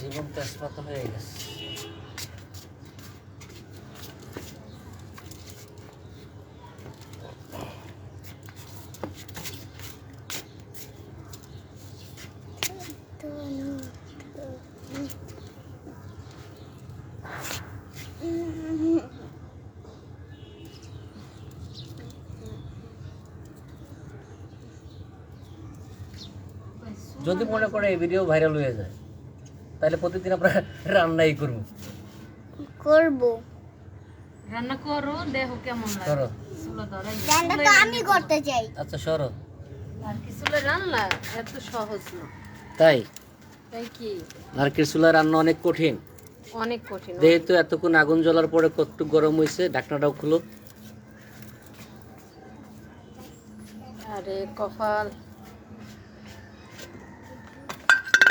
জীবন তেজপাতা হয়ে গেছে। যদি মনে করে এই ভিডিও ভাইরাল হয়ে যায়। তাহলে প্রতিদিন আমরা রান্নাই করব। করব। রান্না করো দেখো কেমন লাগে। ধরাই রান্না তো আমি করতে চাই। আচ্ছা সরো। আর কি চুলে রান্না এত সহজ না। তাই? তাই কি? নারকেল চুলা রান্না অনেক কঠিন। অনেক কঠিন যেহেতু এতক্ষণ আগুন জ্বলার পরে কতটুকু গরম হয়েছে ঢাকনাটাও খুলো। আরে কপাল এমার্জি একটু খুনতে নিয়ে গাইস এসো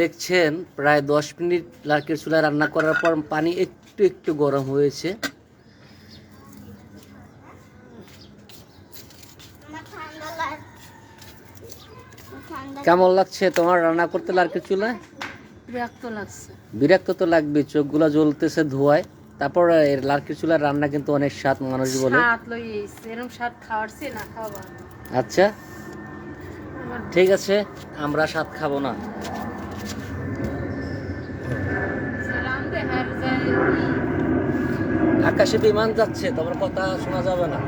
দেখছেন প্রায় দশ মিনিট নারকেল চুলা রান্না করার পর পানি একটু একটু গরম হয়েছে। কেমন লাগছে তোমার রান্না করতে নারকেল চুলায়? বিরক্ত লাগছে। বিরক্ত তো লাগবে চোখগুলো জ্বলতেছে ধোয়ায়। তারপর এর লার্কির চুলার রান্না কিন্তু অনেক স্বাদ মানুষ বলে। স্বাদ লই এরকম স্বাদ খাওয়ারছে না খাওয়া আচ্ছা। ঠিক আছে আমরা স্বাদ খাব না। আকাশে বিমান যাচ্ছে তোমার কথা শোনা যাবে না।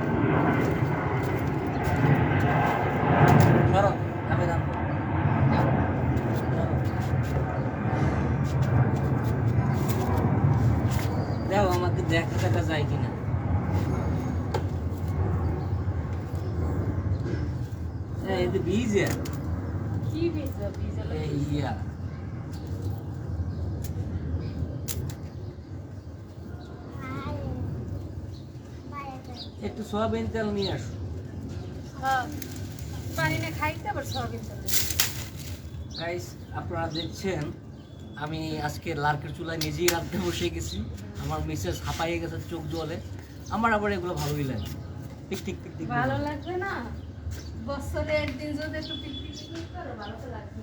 আমাকে দেখা দেখা যায় কিনা। যে বীজ কি ভিজা ভিজা এই ইয়া একটু সয়াবিন তেল নিয়ে আসো। হ্যাঁ। পানি না খাইতে আবার সবিন সাথে গাইস আপনারা দেখছেন আমি আজকে লার্কের চুলায় নিজেই রাঁধতে বসে গেছি। আমার মিসেস হাঁপাইয়ে গেছে চোখ জলে। আমার আবার এগুলো ভালোই লাগে। টিক টিক টিক টিক। ভালো লাগবে না? বছরে একদিন যদি একটু পিকনিক করো ভালো তো লাগবে।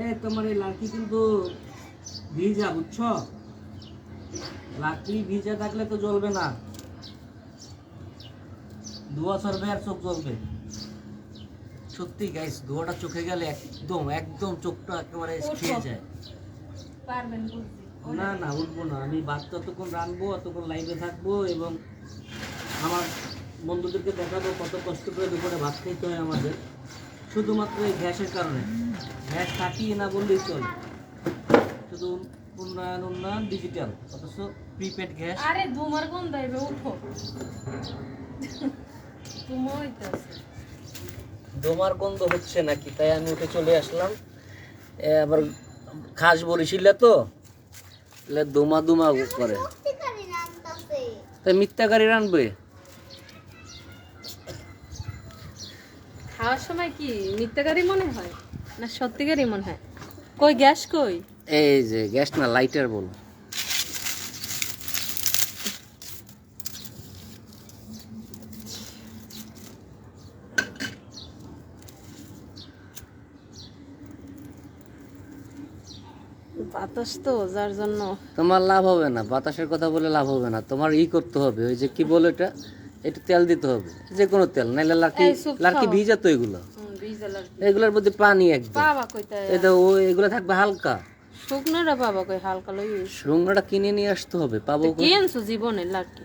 এ তোমার এই লাঠি কিন্তু ভিজা বুঝছ? লাঠি ভিজা থাকলে তো জ্বলবে না। ধোয়া সরবে আর চোখ জ্বলবে। সত্যি গাইস ধোয়াটা চোখে গেলে একদম একদম চোখটা একেবারে খেয়ে যায়। পারবেন না না উঠবো না। আমি ভাত ততক্ষণ রানবো অতক্ষণ লাইভে থাকব এবং আমার বন্ধুদেরকে দেখাবো কত কষ্ট করে দুপুরে ভাত খেতে হয় আমাদের। শুধুমাত্র এই গ্যাসের কারণে। গ্যাস থাকিয়ে না বললেই চলে। শুধু উন্নয়ন উন্নয়ন ডিজিটাল অথচ প্রিপেড গ্যাস আরে ধুমার গন্ধ আইবে উঠো। ধুমো হইতাছে। দোমার গন্ধ হচ্ছে নাকি? তাই আমি উঠে চলে আসলাম। এ আবার খাস বরিশিলে তো? দোমা দুমা করে। তাই মিথ্যা গাড়ি রানবে? খাওয়ার সময় কি মিথ্যাকারই মনে হয়? না সত্যিকারই মনে হয়। কই গ্যাস কই? এই যে গ্যাস না লাইটার বল। বাতাস তো যার জন্য। তোমার লাভ হবে না বাতাসের কথা বলে লাভ হবে না। তোমার ই করতে হবে ওই যে কি বলে এটা একটু তেল দিতে হবে যে কোনো তেল নাইলে লাকি লাকি ভিজা তো এগুলো। এগুলোর মধ্যে পানি একদম। বাবা কইতা এটা ও এগুলো থাকবে হালকা। শুকনোরা বাবা কই হালকা লই শুকনোটা কিনে নিয়ে আসতে হবে পাবো? কি আনছো জীবনে লাকি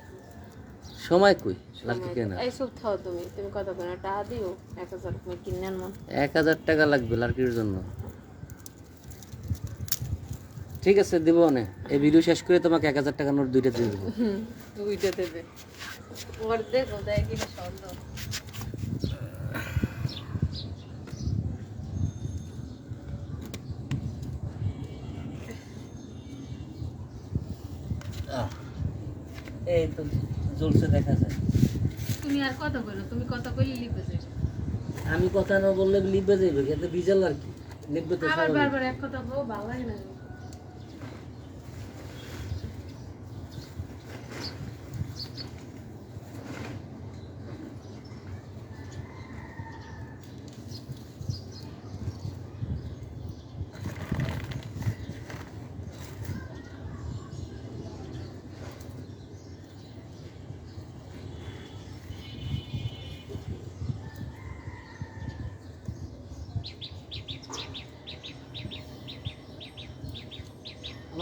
সময় কই লাকি কেনা এই সব থাও তুমি তুমি কত করে? টাকা দিও এক হাজার তুমি কিনে আনমো এক হাজার টাকা লাগবে লার্কির জন্য। ঠিক আছে দিব না। এই ভিডিও শেষ করে তোমাকে এক হাজার টাকা নোট দুইটা দিয়ে দেবো। দুইটা দেবে। ওর দেখো দেয় সন্দেহ। এই তো জ্বলছে দেখা যায়। তুমি আর কথা বলো তুমি কথা কইলে লিপে যাবে আমি কথা না বললে লিপে যাইবে কিন্তু বিজাল আর কি? লিপে তো আবার বারবার এক কথা বলো ভালো লাগে না।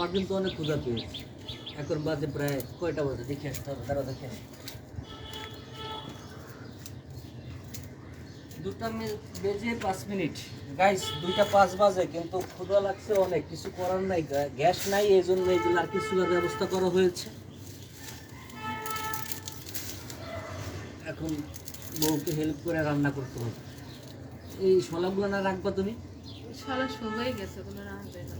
আমার কিন্তু অনেক ক্ষুধা পেয়েছে। এখন বাজে প্রায় কয়টা বাজে? দেখে আসতে হবে তারা দেখে। দুটা বেজে পাঁচ মিনিট। গাইস দুইটা পাঁচ বাজে, কিন্তু ক্ষুধা লাগছে অনেক, কিছু করার নাই গ্যাস নাই, এই জন্য এই জন্য আর কিছু ব্যবস্থা করা হয়েছে। এখন বউকে হেল্প করে রান্না করতে হবে। এই শলাগুলো না রাখবা তুমি? শালা সবাই গেছে, কোনো রাখবে না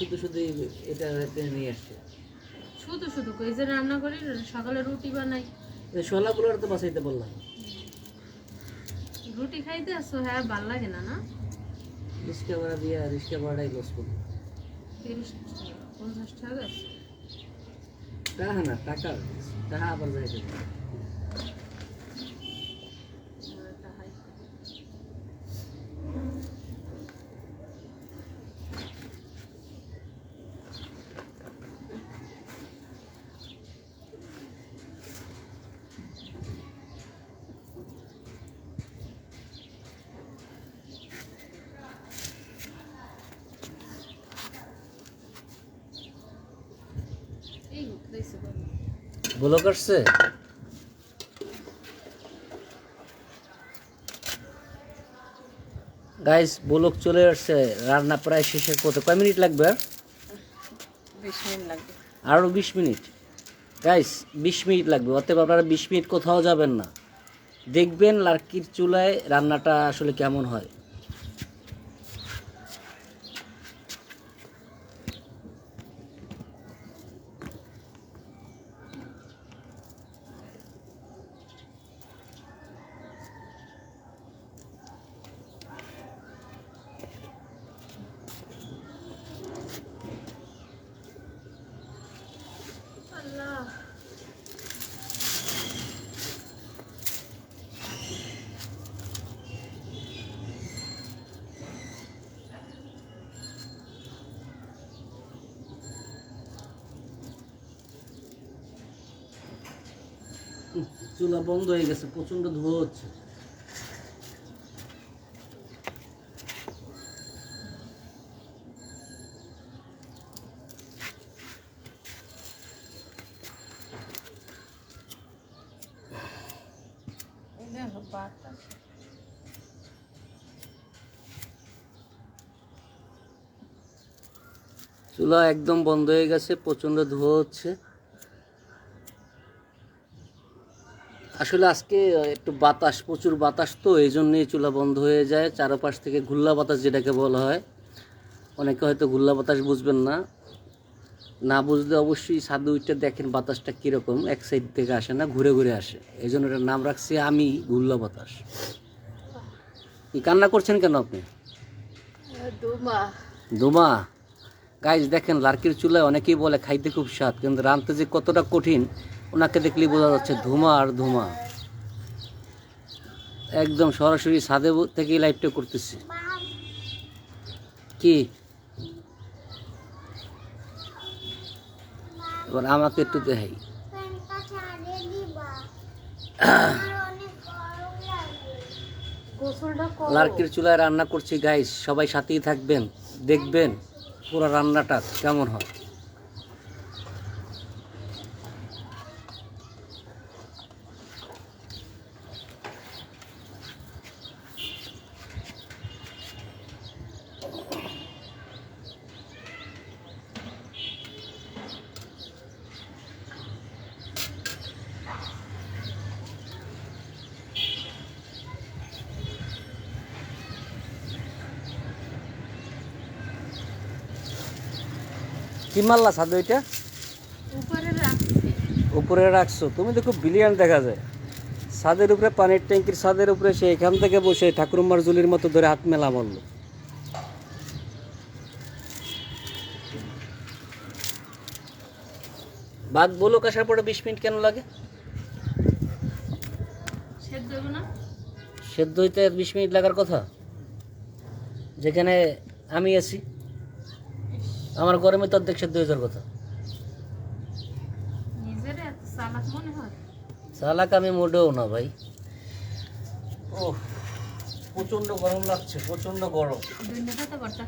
শুধু শুধু এটা নিয়ে আসছে। শুধু শুধু কই যে রান্না করি সকালে রুটি বানাই। এই শলাগুলো তো বাঁচাইতে বললাম। রুটি খাইতে আসো হ্যাঁ ভালো লাগে না না? রিক্সা ভাড়া দিয়ে রিক্সা ভাড়াই লস করব। পঞ্চাশ টাকা টাকা না টাকা টাকা আবার যাইতে আমার একটা হাই এই দিয়েছে বাবা বলো করছে গাইস বলক চলে আসছে। রান্না প্রায় শেষের পথে। কয় মিনিট লাগবে? আর? আরও বিশ মিনিট? গাইস বিশ মিনিট লাগবে। অতএব আপনারা বিশ মিনিট কোথাও যাবেন না। দেখবেন লার্কির চুলায় রান্নাটা আসলে কেমন হয়। চুলা বন্ধ হয়ে গেছে, প্রচণ্ড ধোয়া হচ্ছে। চুলা একদম বন্ধ হয়ে গেছে, প্রচণ্ড ধোয়া হচ্ছে। আসলে আজকে একটু বাতাস প্রচুর বাতাস তো এই জন্যই চুলা বন্ধ হয়ে যায়। চারপাশ থেকে ঘুল্লা বাতাস যেটাকে বলা হয়। অনেকে হয়তো ঘুল্লা বাতাস বুঝবেন না। না বুঝলে অবশ্যই সাদু উইটটা দেখেন বাতাসটা কীরকম এক সাইড থেকে আসে না ঘুরে ঘুরে আসে। এই জন্য এটার নাম রাখছি আমি ঘুল্লা বাতাস। কি কান্না করছেন কেন আপনি? দুমা গাইজ দেখেন লার্কির চুলায় অনেকেই বলে খাইতে খুব স্বাদ। কিন্তু রাঁধতে যে কতটা কঠিন ওনাকে দেখলেই বোঝা যাচ্ছে ধুমা আর ধুমা। একদম সরাসরি ছাদে থেকেই লাইভটা করতেছি। কি? এবার আমাকে একটু দেখাই। লার্কির চুলায় রান্না করছি গাইস সবাই সাথেই থাকবেন, দেখবেন পুরো রান্নাটা কেমন হয়। মারলা সাদু এটা উপরে রাখছো। তুমি তো খুব বিলিয়ান দেখা যায়। ছাদের উপরে পানির ট্যাঙ্কির ছাদের উপরে সে এখান থেকে বসে ঠাকুরমার জুলির মতো ধরে হাত মেলা মারল। বাদ বলো আসার পরে বিশ মিনিট কেন লাগে? সেদ্ধ হইতে বিশ মিনিট লাগার কথা? যেখানে আমি আছি। আমার গরমে তো অর্ধেক সেদ্ধ হয়ে যাওয়ার কথা। নিজের এত চালাক মনে হয়? আমি মোটেও না ভাই। ও প্রচণ্ড গরম লাগছে প্রচণ্ড গরম। দুইটা পাতা ভর্তা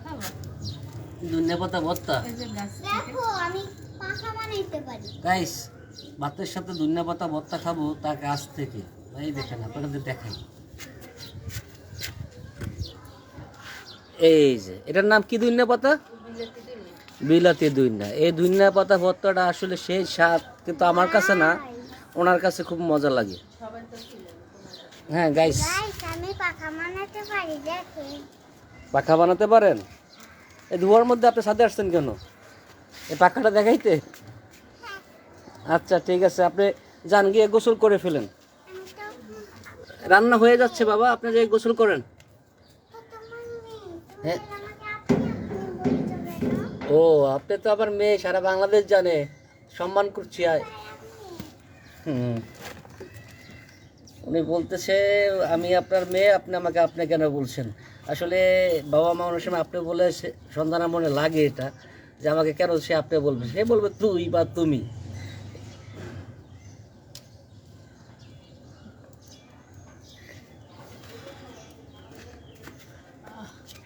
ধনিয়া পাতা ভর্তা? এই যে গাছ দেখো আমি পাখা বানাইতে পারি। গাইস ভাতের সাথে ধনিয়া পাতা ভর্তা খাব তা গাছ থেকে। ভাই দেখেন আপনাদের দেখাই। এই যে এটার নাম কি ধনিয়া পাতা? বিলাতি দুইনা এই ধনিয়া পাতা ভর্তাটা আসলে সেই স্বাদ কিন্তু আমার কাছে না ওনার কাছে খুব মজা লাগে। হ্যাঁ গাইস পাখা বানাতে পারি দেখে পাখা বানাতে পারেন? এই ধোয়ার মধ্যে আপনি সাথে আসছেন কেন? এই পাখাটা দেখাইতে? আচ্ছা ঠিক আছে আপনি যান গিয়ে গোসল করে ফেলেন। রান্না হয়ে যাচ্ছে বাবা আপনি যে গোসল করেন। হ্যাঁ। ও আপনি তো আবার মেয়ে সারা বাংলাদেশ জানে। সম্মান করছি আয়। হুম। উনি বলতেছে আমি আপনার মেয়ে আপনি আমাকে আপনি কেন বলছেন? আসলে বাবা মা অনেক সময় আপনি বলে সন্তানের মনে লাগে এটা যে আমাকে কেন সে আপনি বলবে সে বলবে তুই বা তুমি।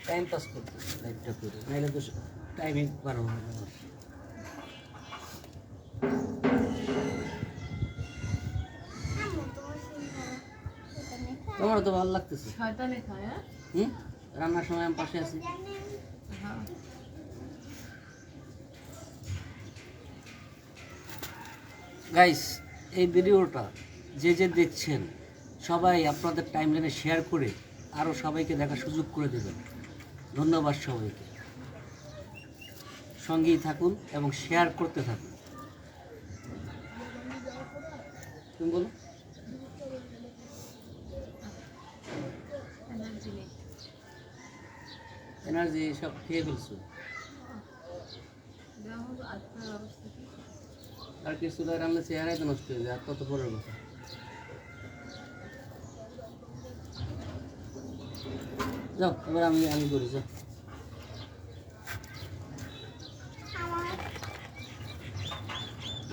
টাইম পাস করতে লাইফটা করে। নাহলে তো টাইমিং পার হবে না তোমার তো ভালো লাগতেছে হুম রান্নার সময় আমি পাশে আছি গাইস এই ভিডিওটা যে যে দেখছেন সবাই আপনাদের টাইমলাইনে শেয়ার করে আরও সবাইকে দেখার সুযোগ করে দেবেন। ধন্যবাদ সবাইকে। সঙ্গেই থাকুন এবং শেয়ার করতে থাকুন। তুমি বলো। এনার্জি সব খেয়ে ফেলছো। আর কিছু রান্না চেহারাই তো নষ্ট হয়ে যায়, আর কত পরের কথা। যাও, এবার আমি আমি করি, যাও।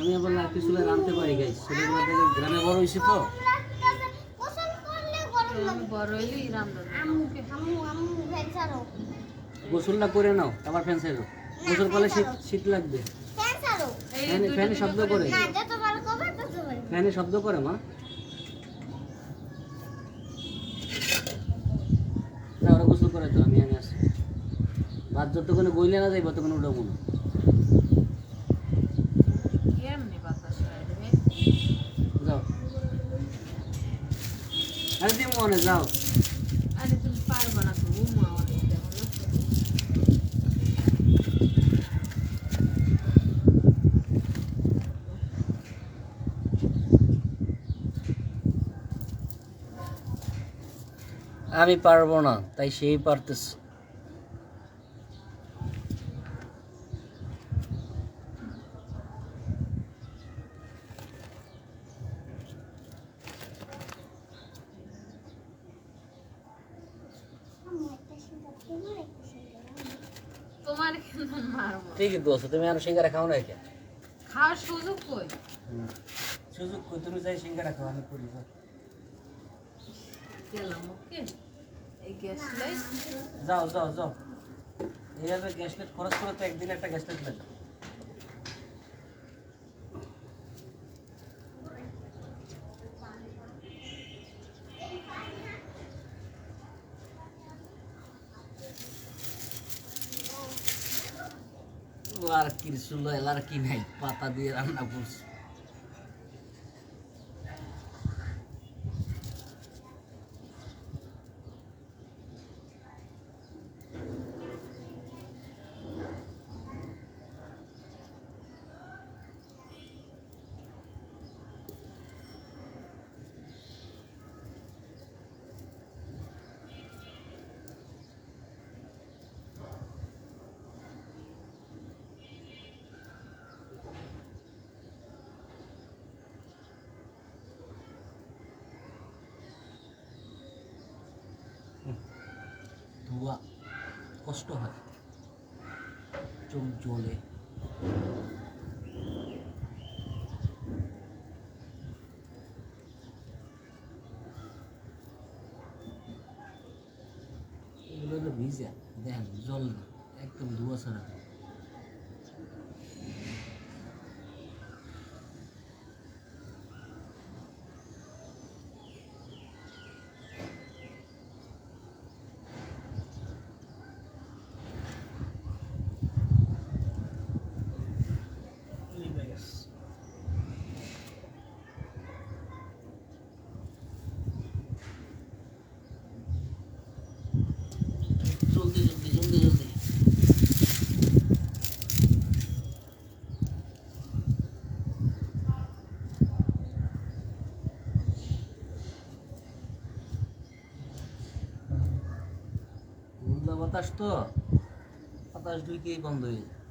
আমি আবার আর কিছু রাঁধতে পারি গাইস ছেলেগুলো থেকে গ্রামে বড় হয়েছে তো। গোসল করলে গরম লাগে আমি বড় হইলেই রান্না আম্মু আম্মু আম্মু ফ্যান ছাড়ো। গোসলটা করে নাও আবার ফ্যান সাইডো গোসল করলে শীত শীত লাগবে। ফ্যান শব্দ করে না যত ভালো করবে তত ভালো। ফ্যানে শব্দ করে মা। ওরা গোসল করে তো আমি আমি আসি ভাত যতক্ষণে বইলে না যাই ততক্ষণ উঠবো না কেমনি বাতাস হয় রে যাও মনে যাও আরে তুমি পারবে তো না আমি পারব না তাই সেই পারতেছে আম্মু একটা সুন্দর তোমার একটা সুন্দর তোমার কিন্তু আছে তুমি আর সিঙ্গারা খাও না কে খাওয়ার সুযোগ কই? সুযোগ কই? তুমি যাই সিঙ্গারা খাও আমি করি যাও। গেলাম ওকে? এই গ্যাস লাইট। যাও যাও যাও। এইভাবে গ্যাস লাইট খরচ করে তো একদিন একটা গ্যাস লাইট লাগে। আর কি চুলো এলার কি নাই পাতা দিয়ে রান্না করছে। ধোয়া কষ্ট হয়। চোখ জ্বলে। তো বাতাস ঢুকেই বন্ধ হয়ে যায়।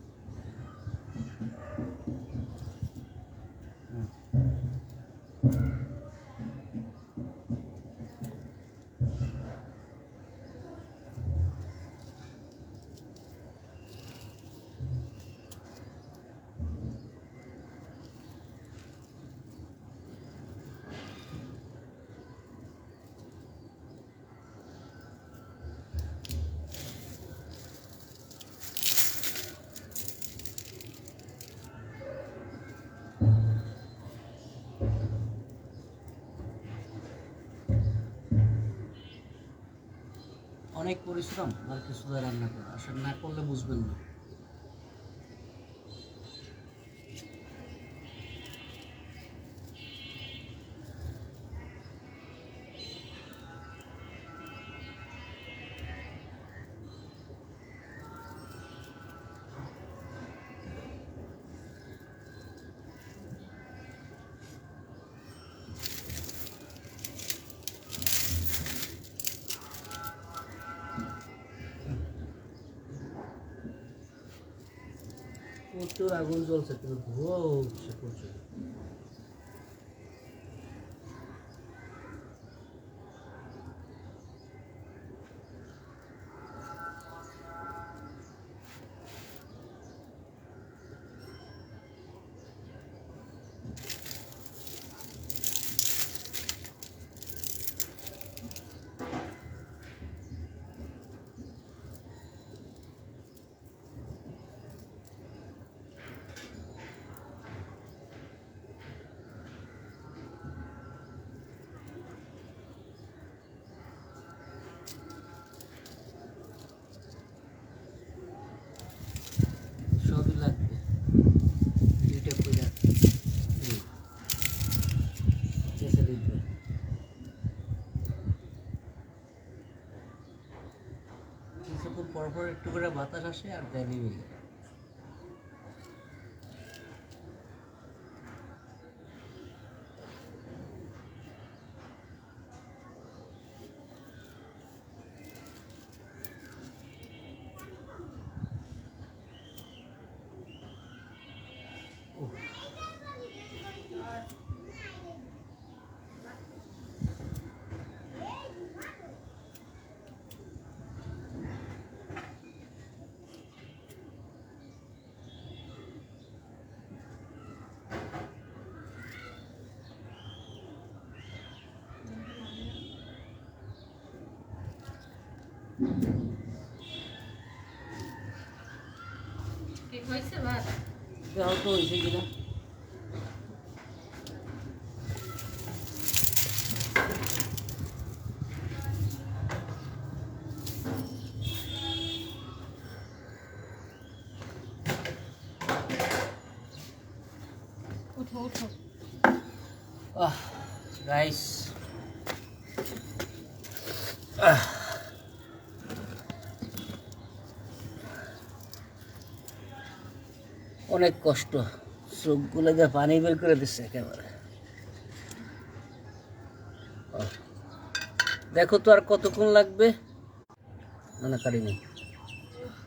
অনেক পরিশ্রম আর কিছু রান্না করা আসলে না করলে বুঝবেন না। প্রচুর আগুন জ্বলছে কিন্তু ধোয়া প্রচুর সবই লাগবে দুইটা কইরা হুম। চেঁচে দিতে কিছুক্ষণ পর পর একটু করে বাতাস আসে আর দেয় নেমে যায় দেখো তো হয়েছে কিনা উঠো উঠো আহ রাইস অনেক কষ্ট। চোখগুলো দিয়ে পানি বের করে দিচ্ছে একেবারে। দেখো তো আর কতক্ষণ লাগবে? না না কারি নেই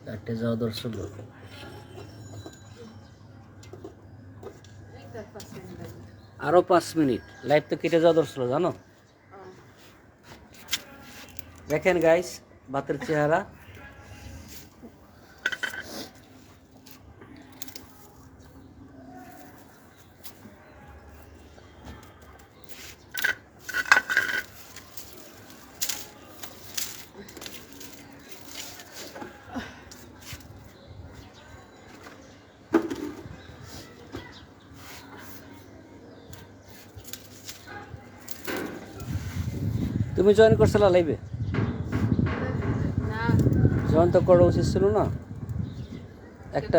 চারটে যাওয়া দর্শক আরও পাঁচ মিনিট। লাইভ তো কেটে যাওয়া দর্শক জানো? দেখেন গাইস ভাতের চেহারা। তুমি জয়েন করছিলা লাইভে জয়েন তো করা উচিত ছিল না। একটা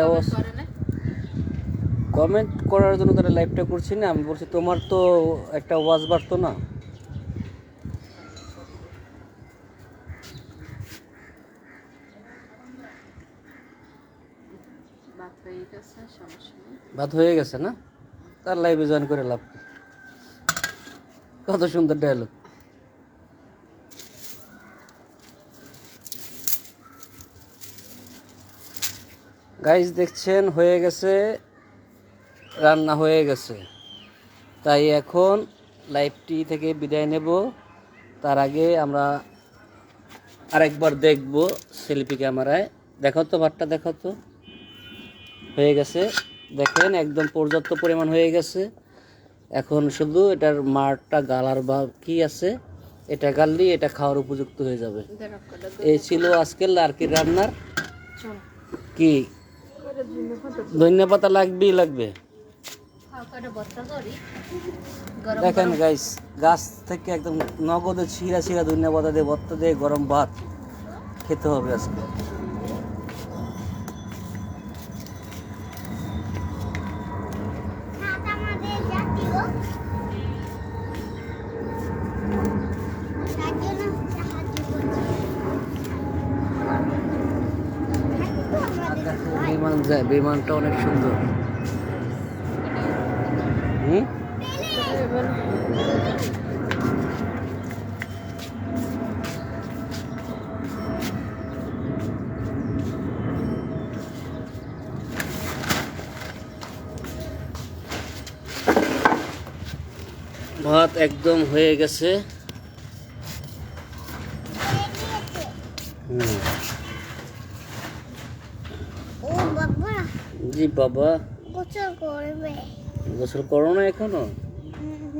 কমেন্ট করার জন্য তারা লাইভটা করছি না। আমি বলছি তোমার তো একটা ওয়াজ বাড়তো না। ভাত সমস্যা হয়ে গেছে না? তার লাইভে জয়েন করে লাভ কত সুন্দর ডায়লগ গাইজ দেখছেন হয়ে গেছে রান্না হয়ে গেছে। তাই এখন লাইভটি থেকে বিদায় নেব। তার আগে আমরা আরেকবার দেখব সেলফি ক্যামেরায় দেখো তো ভাতটা দেখো তো। হয়ে গেছে। দেখেন একদম পর্যাপ্ত পরিমাণ হয়ে গেছে। এখন শুধু এটার মারটা গালার বা কি আছে এটা গাললি এটা খাওয়ার উপযুক্ত হয়ে যাবে। এই ছিল আজকের লার্কির রান্নার কি ধনিয়া পাতা লাগবেই লাগবে। দেখেন গাইস গাছ থেকে একদম নগদে ছিঁড়া ছিঁড়া ধনিয়া পাতা দিয়ে ভর্তা দিয়ে গরম ভাত খেতে হবে আজকে। বিমানটা অনেক সুন্দর। হুম? ভাত একদম হয়ে গেছে। হুম ও বাবা জি বাবা। গোসল করবে। গোসল করো না এখনও?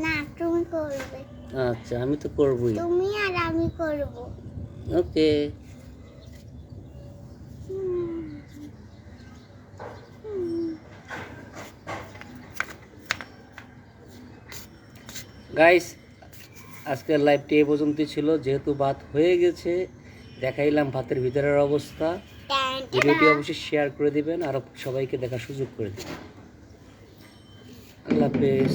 না তুমি করবে। আচ্ছা আমি তো করবই। তুমি আর আমি করব। ওকে। গাইস আজকের লাইভটি এই পর্যন্তই ছিল। যেহেতু ভাত হয়ে গেছে দেখাইলাম ভাতের ভিতরের অবস্থা। ভিডিওটি অবশ্যই শেয়ার করে দিবেন আর সবাইকে দেখার সুযোগ করে দেবেন। আল্লাহ হাফেজ।